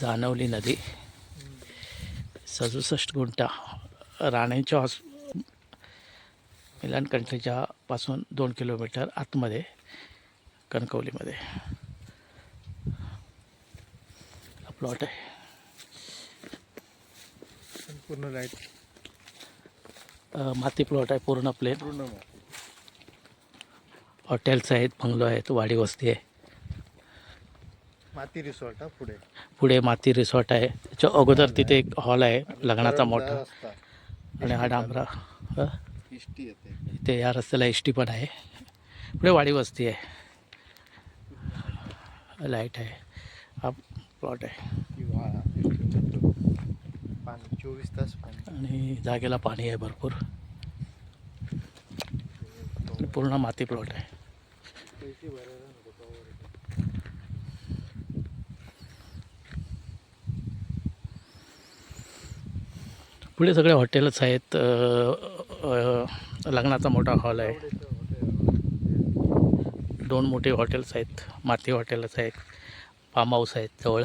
जानवली नदी. सदुसष्ट गुंठा. राणेंच्या हॉस मिलन कंट्रीच्या पासून दोन किलोमीटर आतमध्ये कणकवलीमध्ये. हा प्लॉट आहे. पूर्ण लाइट माती प्लॉट आहे पूर्ण प्लेन पूर्ण हॉटेल्स आहेत बंगलो आहेत वाडी वस्ती आहे. माती रिसॉर्ट हा पुढे. पुढे माती रिसॉर्ट आहे. त्याच्या अगोदर तिथे एक हॉल आहे लग्नाचा मोठा. रस्ता. आणि हा डांबरा अ, इष्टी येते. इथे या रस्त्याला एस टी पण आहे. पुढे वाडी वस्ती आहे. लाइट आहे. हा प्लॉट आहे. किंवा पाणी चोवीस तास पाणी. आणि जागेला पाणी आहे भरपूर. पूर्ण माती प्लॉट आहे. पैसे भरायला नको पुढे सगळे हॉटेलच आहेत. लग्नाचा मोठा हॉल आहे. दोन मोठे हॉटेल्स आहेत. माती हॉटेलच आहेत फार्म हाऊस आहेत जवळ.